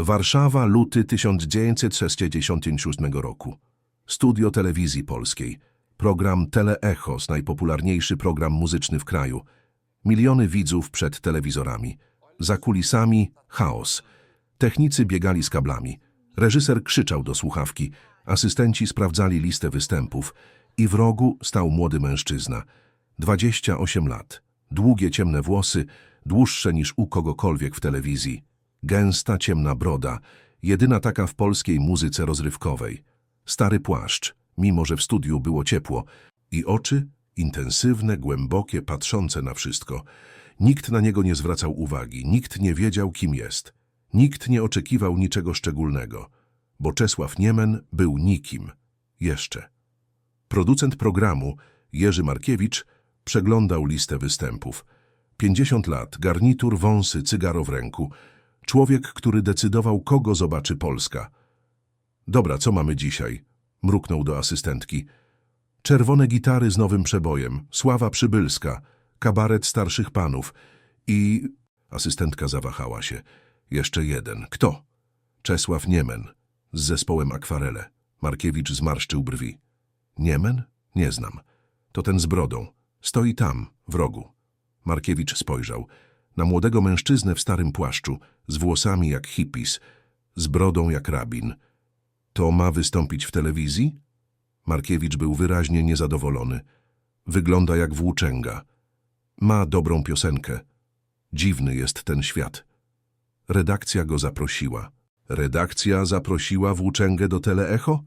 Warszawa, luty 1966 roku. Studio Telewizji Polskiej. Program Teleechos, najpopularniejszy program muzyczny w kraju. Miliony widzów przed telewizorami. Za kulisami chaos. Technicy biegali z kablami. Reżyser krzyczał do słuchawki. Asystenci sprawdzali listę występów. I w rogu stał młody mężczyzna. 28 lat. Długie, ciemne włosy, dłuższe niż u kogokolwiek w telewizji. Gęsta, ciemna broda, jedyna taka w polskiej muzyce rozrywkowej. Stary płaszcz, mimo że w studiu było ciepło. I oczy, intensywne, głębokie, patrzące na wszystko. Nikt na niego nie zwracał uwagi, nikt nie wiedział, kim jest. Nikt nie oczekiwał niczego szczególnego, bo Czesław Niemen był nikim. Jeszcze. Producent programu, Jerzy Markiewicz, przeglądał listę występów. 50 lat, garnitur, wąsy, cygaro w ręku. Człowiek, który decydował, kogo zobaczy Polska. Dobra, co mamy dzisiaj? Mruknął do asystentki. Czerwone gitary z nowym przebojem, Sława Przybylska, kabaret starszych panów i... Asystentka zawahała się. Jeszcze jeden. Kto? Czesław Niemen, z zespołem Akwarele. Markiewicz zmarszczył brwi. Niemen? Nie znam. To ten z brodą. Stoi tam, w rogu. Markiewicz spojrzał. Na młodego mężczyznę w starym płaszczu, z włosami jak hippies, z brodą jak rabin. To ma wystąpić w telewizji? Markiewicz był wyraźnie niezadowolony. Wygląda jak włóczęga. Ma dobrą piosenkę. Dziwny jest ten świat. Redakcja go zaprosiła. Redakcja zaprosiła włóczęgę do Teleecho?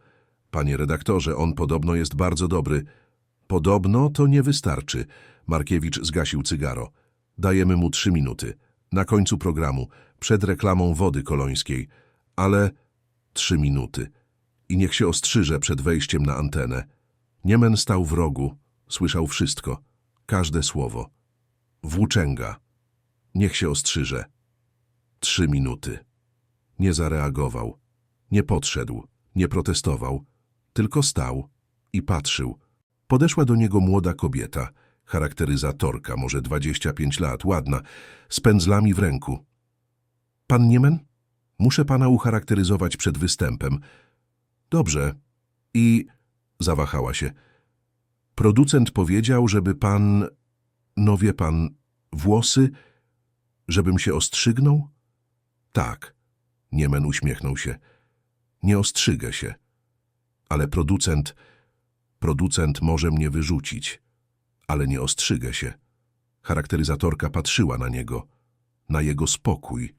Panie redaktorze, on podobno jest bardzo dobry. Podobno to nie wystarczy. Markiewicz zgasił cygaro. Dajemy mu trzy minuty. Na końcu programu, przed reklamą wody kolońskiej. Ale trzy minuty. I niech się ostrzyże przed wejściem na antenę. Niemen stał w rogu, słyszał wszystko, każde słowo. Włóczęga. Niech się ostrzyże. Trzy minuty. Nie zareagował, nie podszedł, nie protestował, tylko stał i patrzył. Podeszła do niego młoda kobieta, charakteryzatorka, może 25 lat, ładna, z pędzlami w ręku. Pan Niemen? Muszę pana ucharakteryzować przed występem. Dobrze. I zawahała się. Producent powiedział, żeby pan, no wie pan, włosy, żebym się ostrzygnął? Tak. Niemen uśmiechnął się. Nie ostrzygę się. Ale producent, producent może mnie wyrzucić. Ale nie ostrzygę się. Charakteryzatorka patrzyła na niego, na jego spokój,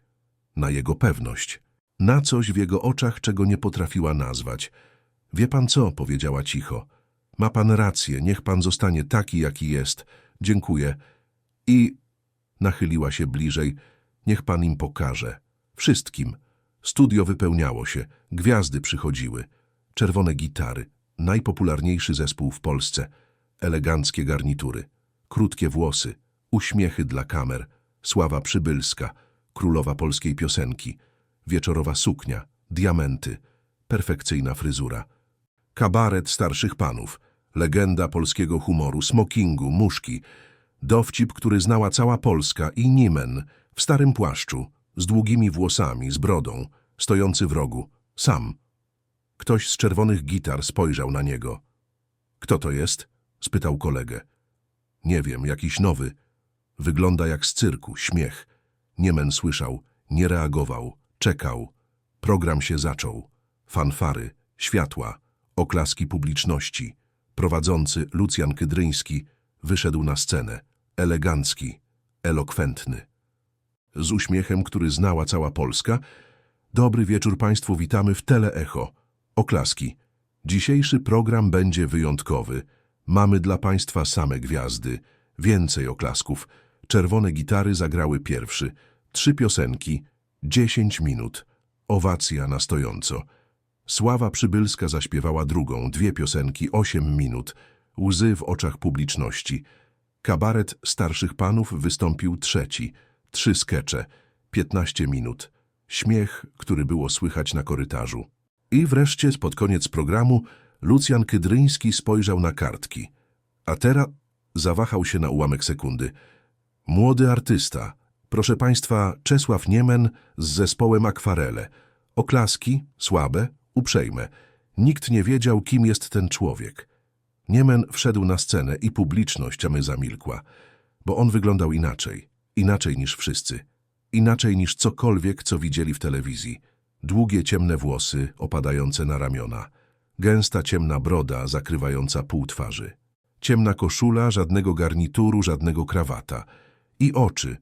na jego pewność, na coś w jego oczach, czego nie potrafiła nazwać. Wie pan co, powiedziała cicho. Ma pan rację, niech pan zostanie taki, jaki jest. Dziękuję. I nachyliła się bliżej. Niech pan im pokaże. Wszystkim. Studio wypełniało się, gwiazdy przychodziły. Czerwone gitary, najpopularniejszy zespół w Polsce. Eleganckie garnitury, krótkie włosy, uśmiechy dla kamer, sława przybylska, królowa polskiej piosenki, wieczorowa suknia, diamenty, perfekcyjna fryzura. Kabaret starszych panów, legenda polskiego humoru, smokingu, muszki, dowcip, który znała cała Polska i Nimen w starym płaszczu, z długimi włosami, z brodą, stojący w rogu, sam. Ktoś z czerwonych gitar spojrzał na niego. Kto to jest? Spytał kolegę. Nie wiem, jakiś nowy. Wygląda jak z cyrku, śmiech. Niemen słyszał, nie reagował, czekał. Program się zaczął. Fanfary, światła, oklaski publiczności. Prowadzący Lucjan Kydryński wyszedł na scenę. Elegancki, elokwentny. Z uśmiechem, który znała cała Polska. Dobry wieczór Państwu, witamy w Teleecho. Oklaski. Dzisiejszy program będzie wyjątkowy. Mamy dla Państwa same gwiazdy. Więcej oklasków. Czerwone gitary zagrały pierwszy. Trzy piosenki. Dziesięć minut. Owacja na stojąco. Sława Przybylska zaśpiewała drugą. Dwie piosenki. Osiem minut. Łzy w oczach publiczności. Kabaret starszych panów wystąpił trzeci. Trzy skecze. Piętnaście minut. Śmiech, który było słychać na korytarzu. I wreszcie, pod koniec programu, Lucjan Kydryński spojrzał na kartki. A teraz zawahał się na ułamek sekundy. Młody artysta, Proszę Państwa, Czesław Niemen z zespołem Akwarele. Oklaski, słabe, uprzejme. Nikt nie wiedział, kim jest ten człowiek. Niemen wszedł na scenę i publiczność, my zamilkła, bo on wyglądał inaczej, inaczej niż wszyscy, inaczej niż cokolwiek, co widzieli w telewizji. Długie, ciemne włosy opadające na ramiona, gęsta, ciemna broda zakrywająca pół twarzy, ciemna koszula, żadnego garnituru, żadnego krawata i oczy,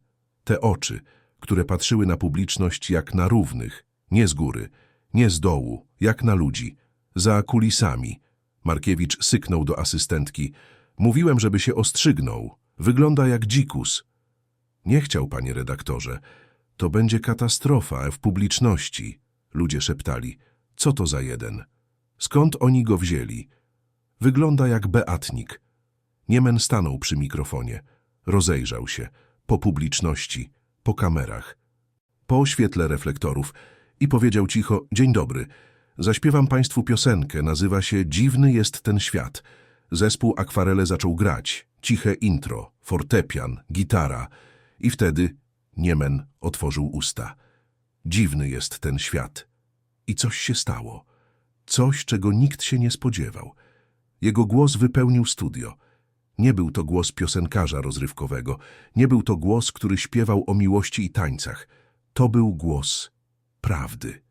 te oczy, które patrzyły na publiczność jak na równych, nie z góry, nie z dołu, jak na ludzi, za kulisami. Markiewicz syknął do asystentki. Mówiłem, żeby się ostrzygnął. Wygląda jak dzikus. Nie chciał, panie redaktorze. To będzie katastrofa w publiczności. Ludzie szeptali. Co to za jeden? Skąd oni go wzięli? Wygląda jak beatnik. Niemen stanął przy mikrofonie. Rozejrzał się. Po publiczności, po kamerach, po świetle reflektorów i powiedział cicho, dzień dobry, zaśpiewam państwu piosenkę, nazywa się Dziwny jest ten świat. Zespół Akwarele zaczął grać, ciche intro, fortepian, gitara i wtedy Niemen otworzył usta. Dziwny jest ten świat. I coś się stało. Coś, czego nikt się nie spodziewał. Jego głos wypełnił studio. Nie był to głos piosenkarza rozrywkowego, nie był to głos, który śpiewał o miłości i tańcach. To był głos prawdy.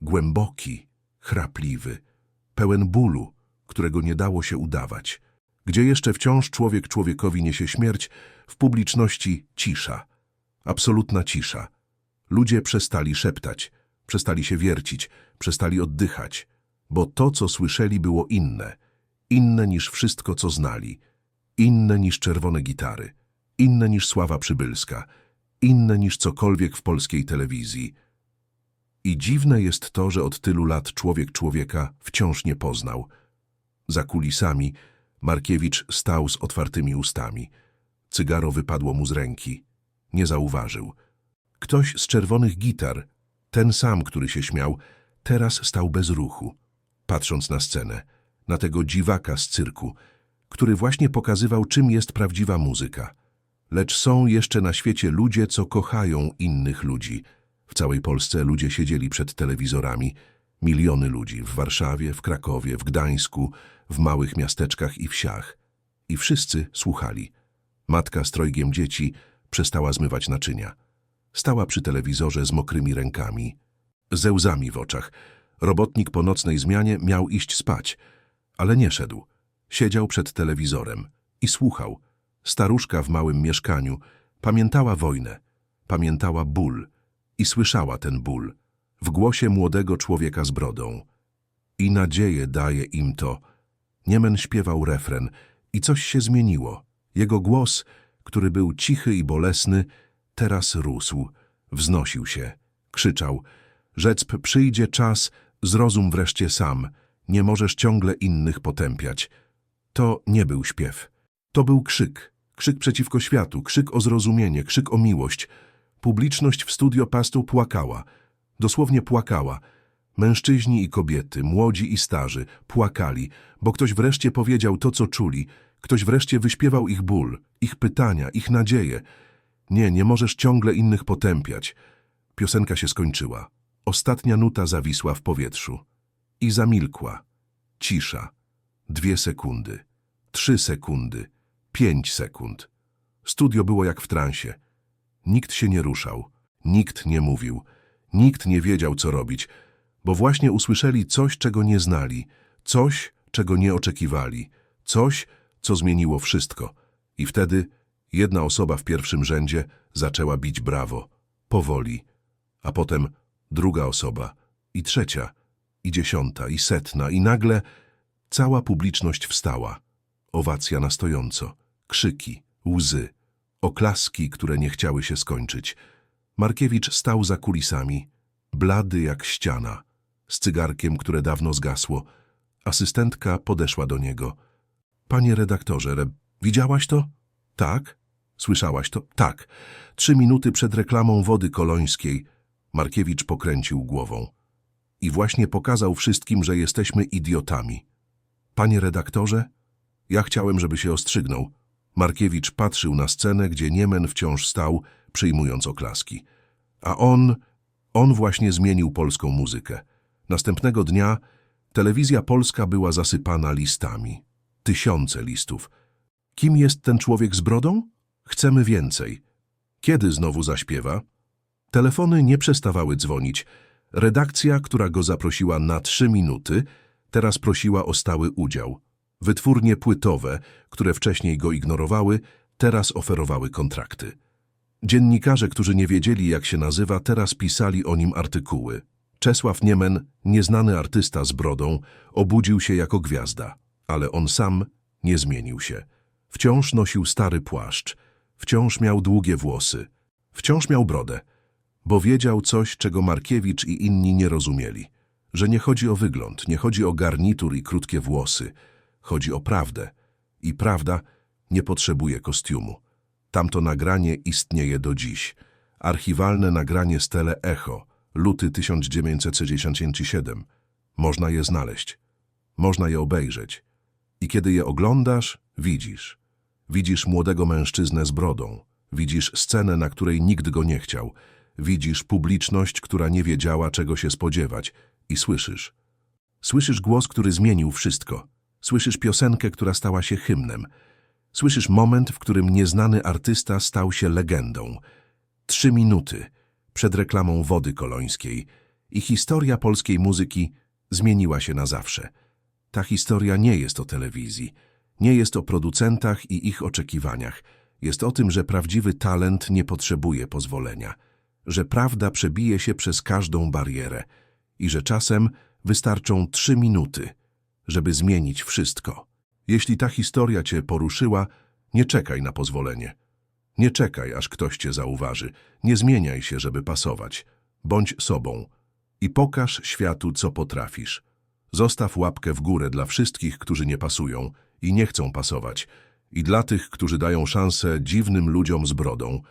Głęboki, chrapliwy, pełen bólu, którego nie dało się udawać. Gdzie jeszcze wciąż człowiek człowiekowi niesie śmierć, w publiczności cisza. Absolutna cisza. Ludzie przestali szeptać, przestali się wiercić, przestali oddychać, bo to, co słyszeli, było inne. Inne niż wszystko, co znali. Inne niż czerwone gitary. Inne niż Sława Przybylska. Inne niż cokolwiek w polskiej telewizji. I dziwne jest to, że od tylu lat człowiek człowieka wciąż nie poznał. Za kulisami Markiewicz stał z otwartymi ustami. Cygaro wypadło mu z ręki. Nie zauważył. Ktoś z czerwonych gitar, ten sam, który się śmiał, teraz stał bez ruchu, patrząc na scenę, na tego dziwaka z cyrku, który właśnie pokazywał, czym jest prawdziwa muzyka. Lecz są jeszcze na świecie ludzie, co kochają innych ludzi. W całej Polsce ludzie siedzieli przed telewizorami. Miliony ludzi w Warszawie, w Krakowie, w Gdańsku, w małych miasteczkach i wsiach. I wszyscy słuchali. Matka z trojgiem dzieci przestała zmywać naczynia. Stała przy telewizorze z mokrymi rękami, ze łzami w oczach. Robotnik po nocnej zmianie miał iść spać, ale nie szedł. Siedział przed telewizorem i słuchał. Staruszka w małym mieszkaniu pamiętała wojnę, pamiętała ból i słyszała ten ból w głosie młodego człowieka z brodą. I nadzieję daje im to. Niemen śpiewał refren i coś się zmieniło. Jego głos, który był cichy i bolesny, teraz rósł, wznosił się, krzyczał. Rzecp przyjdzie czas, zrozum wreszcie sam, nie możesz ciągle innych potępiać. To nie był śpiew. To był krzyk. Krzyk przeciwko światu, krzyk o zrozumienie, krzyk o miłość. Publiczność w studio pastu płakała. Dosłownie płakała. Mężczyźni i kobiety, młodzi i starzy, płakali, bo ktoś wreszcie powiedział to, co czuli. Ktoś wreszcie wyśpiewał ich ból, ich pytania, ich nadzieje. Nie, nie możesz ciągle innych potępiać. Piosenka się skończyła. Ostatnia nuta zawisła w powietrzu. I zamilkła. Cisza. Dwie sekundy. Trzy sekundy. Pięć sekund. Studio było jak w transie. Nikt się nie ruszał. Nikt nie mówił. Nikt nie wiedział, co robić, bo właśnie usłyszeli coś, czego nie znali, coś, czego nie oczekiwali, coś, co zmieniło wszystko. I wtedy jedna osoba w pierwszym rzędzie zaczęła bić brawo, powoli, a potem druga osoba, i trzecia, i dziesiąta, i setna, i nagle cała publiczność wstała. Owacja na stojąco, krzyki, łzy, oklaski, które nie chciały się skończyć. Markiewicz stał za kulisami, blady jak ściana, z cygarkiem, które dawno zgasło. Asystentka podeszła do niego. Panie redaktorze, re... widziałaś to? Tak. Słyszałaś to? Tak. Trzy minuty przed reklamą wody kolońskiej. Markiewicz pokręcił głową. I właśnie pokazał wszystkim, że jesteśmy idiotami. Panie redaktorze? Ja chciałem, żeby się ostrzygnął. Markiewicz patrzył na scenę, gdzie Niemen wciąż stał, przyjmując oklaski. A on, on właśnie zmienił polską muzykę. Następnego dnia telewizja polska była zasypana listami. Tysiące listów. Kim jest ten człowiek z brodą? Chcemy więcej. Kiedy znowu zaśpiewa? Telefony nie przestawały dzwonić. Redakcja, która go zaprosiła na trzy minuty, teraz prosiła o stały udział. Wytwórnie płytowe, które wcześniej go ignorowały, teraz oferowały kontrakty. Dziennikarze, którzy nie wiedzieli, jak się nazywa, teraz pisali o nim artykuły. Czesław Niemen, nieznany artysta z brodą, obudził się jako gwiazda, ale on sam nie zmienił się. Wciąż nosił stary płaszcz, wciąż miał długie włosy, wciąż miał brodę, bo wiedział coś, czego Markiewicz i inni nie rozumieli, że nie chodzi o wygląd, nie chodzi o garnitur i krótkie włosy, chodzi o prawdę. I prawda nie potrzebuje kostiumu. Tamto nagranie istnieje do dziś. Archiwalne nagranie z Tele Echo, luty 1967. Można je znaleźć. Można je obejrzeć. I kiedy je oglądasz, widzisz. Widzisz młodego mężczyznę z brodą. Widzisz scenę, na której nikt go nie chciał. Widzisz publiczność, która nie wiedziała, czego się spodziewać. I słyszysz. Słyszysz głos, który zmienił wszystko. Słyszysz piosenkę, która stała się hymnem. Słyszysz moment, w którym nieznany artysta stał się legendą. Trzy minuty przed reklamą wody kolońskiej i historia polskiej muzyki zmieniła się na zawsze. Ta historia nie jest o telewizji, nie jest o producentach i ich oczekiwaniach. Jest o tym, że prawdziwy talent nie potrzebuje pozwolenia, że prawda przebije się przez każdą barierę i że czasem wystarczą trzy minuty, żeby zmienić wszystko. Jeśli ta historia cię poruszyła, nie czekaj na pozwolenie. Nie czekaj, aż ktoś cię zauważy. Nie zmieniaj się, żeby pasować. Bądź sobą i pokaż światu, co potrafisz. Zostaw łapkę w górę dla wszystkich, którzy nie pasują i nie chcą pasować, i dla tych, którzy dają szansę dziwnym ludziom z brodą.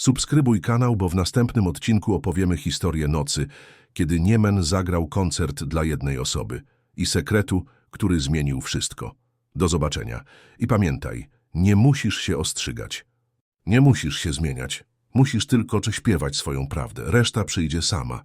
Subskrybuj kanał, bo w następnym odcinku opowiemy historię nocy, kiedy Niemen zagrał koncert dla jednej osoby i sekretu, który zmienił wszystko. Do zobaczenia. I pamiętaj, nie musisz się ostrzygać. Nie musisz się zmieniać. Musisz tylko śpiewać swoją prawdę. Reszta przyjdzie sama.